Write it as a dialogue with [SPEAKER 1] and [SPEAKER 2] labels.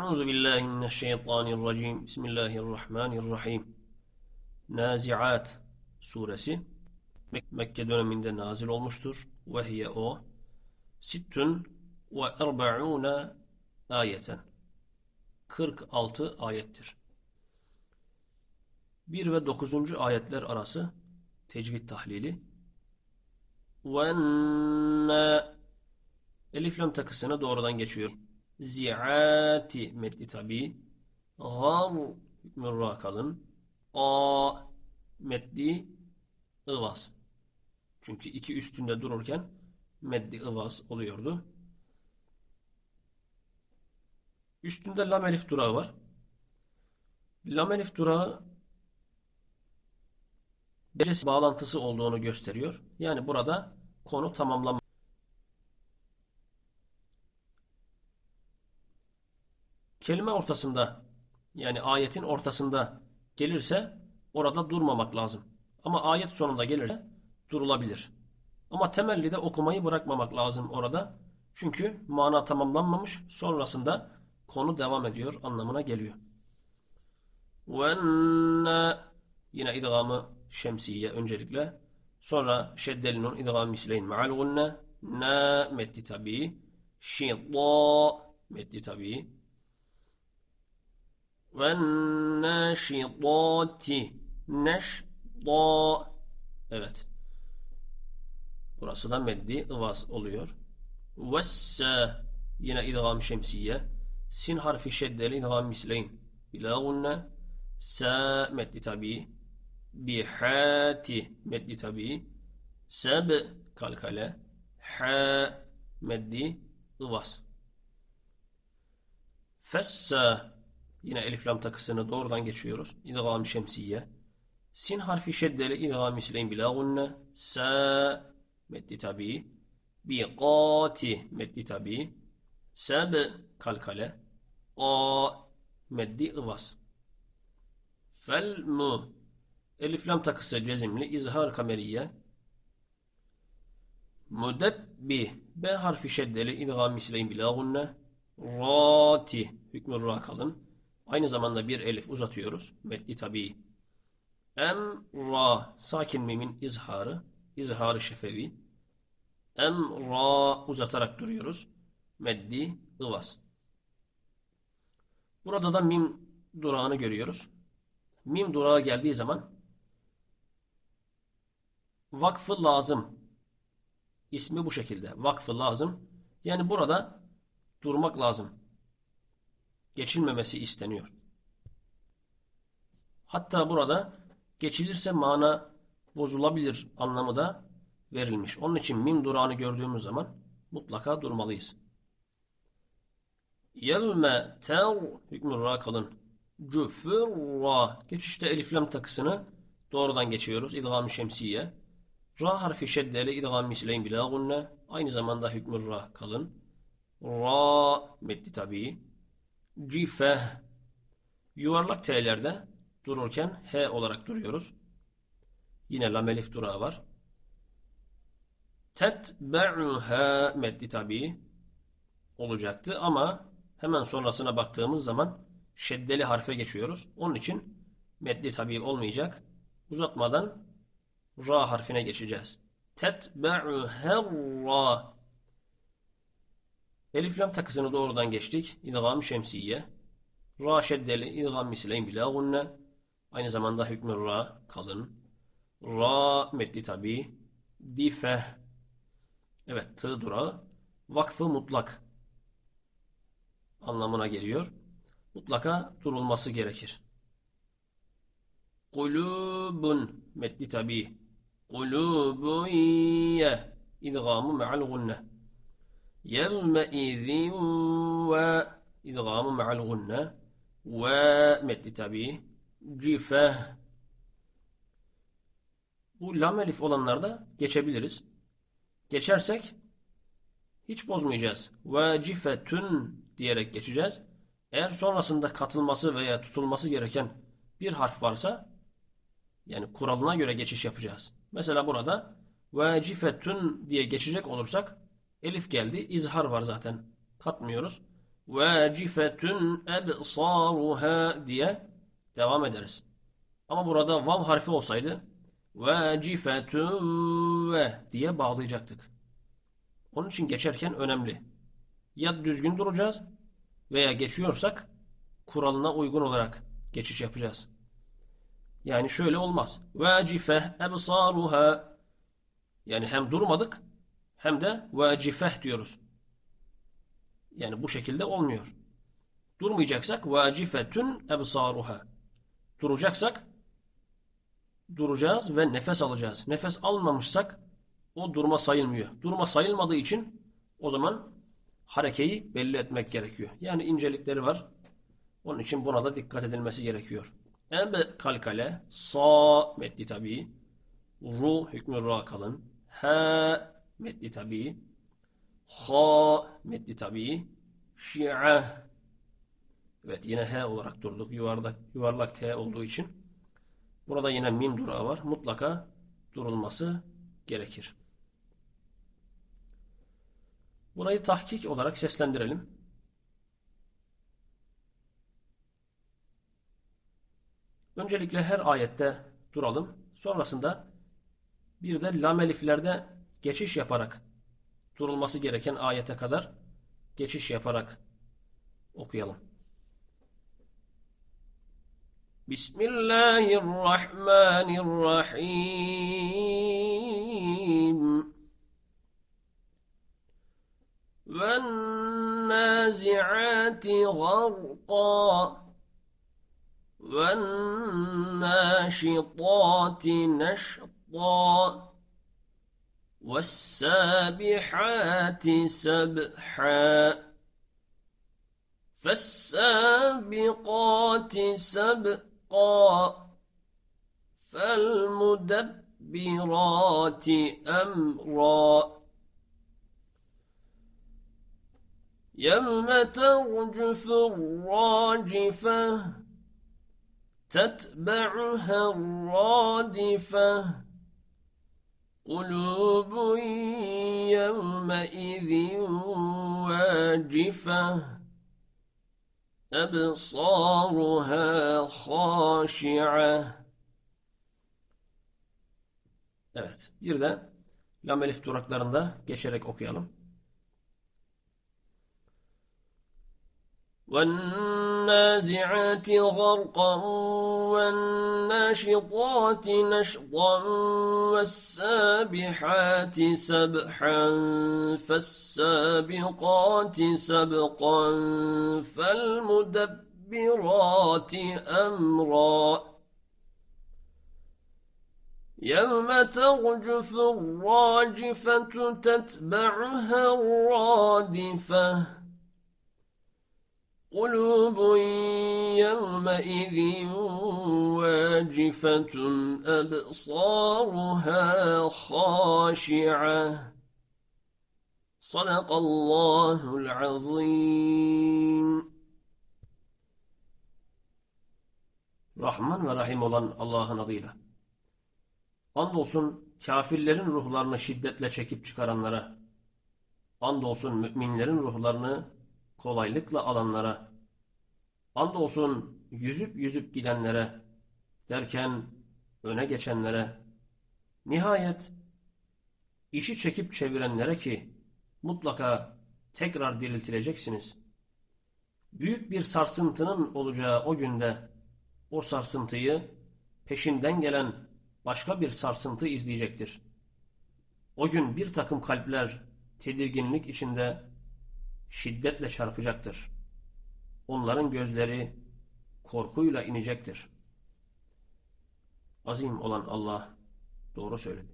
[SPEAKER 1] Euzu billahi mineşşeytanirracim. Bismillahirrahmanirrahim. Naziat suresi Mek- Mekke döneminde nazil olmuştur. Ve hiye o sittun ve erba'une ayeten. 46 ayettir. 1 ve 9. ayetler arası tecvid tahlili. Ve Elif lam takısına doğrudan geçiyor. Zi'ati metni tabi. Gar mürra kalın. A meddi ıvaz. Çünkü iki üstünde dururken meddi ıvaz oluyordu. Üstünde lam elif durağı var. Lam elif durağı derecesi bağlantısı olduğunu gösteriyor. Yani burada konu tamamlanmış. Kelime ortasında yani ayetin ortasında gelirse orada durmamak lazım. Ama ayet sonunda gelirse durulabilir. Ama temellide okumayı bırakmamak lazım orada. Çünkü mana tamamlanmamış. Sonrasında konu devam ediyor anlamına geliyor. Venne yine idgamı şemsiye öncelikle. Sonra şeddeli nun idgam misleyn ma'al gunne. Na meddi tabi. Şidda meddi tabi. وَالنَّاشِطَاتِ Neşda Evet. Burası da meddi ıvaz oluyor. Vesse yine idgam şemsiye. Sin harfi şeddeli idgam misleyn. Bila gunne. Sa meddi tabi. Bihati meddi tabi. Seb kalkale. Ha meddi ıvaz. Fessa Yine elif lam takısını doğrudan geçiyoruz. İdgam şemsiye. Sin harfi şeddeli idgam misleyin bila gunne. Sa meddi tabi. Biqati meddi tabi. Seb kalkale. A meddi ıvas. Fel mu Elif lam takısı cezimli izhar kameriye. Mudebbi B harfi şeddeli idgam misleyin bila gunne. Rati hükmü ra. Aynı zamanda bir elif uzatıyoruz. Meddi tabi. Em ra sakin mimin izharı. İzharı şefevi. Em ra uzatarak duruyoruz. Meddi ıvas. Burada da mim durağını görüyoruz. Mim durağı geldiği zaman vakfı lazım. İsmi bu şekilde. Vakfı lazım. Yani burada durmak lazım geçilmemesi isteniyor. Hatta burada geçilirse mana bozulabilir anlamı da verilmiş. Onun için mim durağını gördüğümüz zaman mutlaka durmalıyız. Yevme ter hükmü ra kalın. Cüfürra. Geçişte eliflam takısını doğrudan geçiyoruz. İdgam-ı şemsiye. Ra harfi şeddeli idgam misleyin bila gunne. Aynı zamanda hükmü ra kalın. Ra meddi tabii. Cife yuvarlak T'lerde dururken H olarak duruyoruz. Yine lam elif durağı var. Tetbe'uha meddi tabi olacaktı ama hemen sonrasına baktığımız zaman şeddeli harfe geçiyoruz. Onun için meddi tabi olmayacak. Uzatmadan ra harfine geçeceğiz. Tetbe'uha ra Elif lam takısını doğrudan geçtik. İdgam şemsiye. Ra şeddeli idgam misleyin bila. Aynı zamanda hükmü ra kalın. Ra metli tabi. Dife. Evet tığ durağı. Vakfı mutlak anlamına geliyor. Mutlaka durulması gerekir. Kulubun metli tabi. Kulubun ye. İdgamı me'al gunne. Yevmeizin ve idgamı me'al gunne ve metni tabi cifeh bu lam elif olanlarda geçebiliriz. Geçersek hiç bozmayacağız. Ve cifetün diyerek geçeceğiz. Eğer sonrasında katılması veya tutulması gereken bir harf varsa yani kuralına göre geçiş yapacağız. Mesela burada ve cifetün diye geçecek olursak Elif geldi. İzhar var zaten. Katmıyoruz. vacifetun ebsaruha diye devam ederiz. Ama burada vav harfi olsaydı vacifetun ve diye bağlayacaktık. Onun için geçerken önemli. Ya düzgün duracağız veya geçiyorsak kuralına uygun olarak geçiş yapacağız. Yani şöyle olmaz. Vacife ebsaruha yani hem durmadık hem de vacifeh diyoruz. Yani bu şekilde olmuyor. Durmayacaksak vacifetün ebsaruha. Duracaksak duracağız ve nefes alacağız. Nefes almamışsak o durma sayılmıyor. Durma sayılmadığı için o zaman harekeyi belli etmek gerekiyor. Yani incelikleri var. Onun için buna da dikkat edilmesi gerekiyor. Ebe kalkale, sa metni tabi, ru hükmü ra kalın, ha metni tabi, ha metni tabi, şi'a Evet yine H olarak durduk. Yuvarlak, yuvarlak T olduğu için. Burada yine mim durağı var. Mutlaka durulması gerekir. Burayı tahkik olarak seslendirelim. Öncelikle her ayette duralım. Sonrasında bir de lam eliflerde geçiş yaparak durulması gereken ayete kadar geçiş yaparak okuyalım. Bismillahirrahmanirrahim. وَالنَّازِعَاتِ غَرْقًا وَالنَّاشِطَاتِ نَشْطًا وَالسَّابِحَاتِ سَبْحًا فَالسَّابِقَاتِ سَبْقًا فَالْمُدَبِّرَاتِ أَمْرًا. يَوْمَ تَرْجُفُ الرَّاجِفَةُ تتبعها الرادفة. قلوب يومئذ واجفة أبصارها خاشعة Evet. Bir de lam elif duraklarında geçerek okuyalım. وَالنَّازِعَاتِ غَرْقًا وَالنَّاشِطَاتِ نَشْطًا وَالسَّابِحَاتِ سَبْحًا فَالسَّابِقَاتِ سَبْقًا فَالْمُدَبِّرَاتِ أَمْرًا يَوْمَ تَرْجُفُ الرَّاجِفَةُ تَتْبَعُهَا الرَّادِفَةُ قلوب يومئذ واجفة أبصارها خاشعة صدق الله العظيم Rahman ve Rahim olan Allah'ın adıyla. Andolsun kafirlerin ruhlarını şiddetle çekip çıkaranlara, andolsun müminlerin ruhlarını kolaylıkla alanlara, andolsun yüzüp yüzüp gidenlere, derken öne geçenlere, nihayet işi çekip çevirenlere ki mutlaka tekrar diriltileceksiniz. Büyük bir sarsıntının olacağı o günde o sarsıntıyı peşinden gelen başka bir sarsıntı izleyecektir. O gün bir takım kalpler tedirginlik içinde şiddetle çarpacaktır. Onların gözleri korkuyla inecektir. Azim olan Allah doğru söyledi.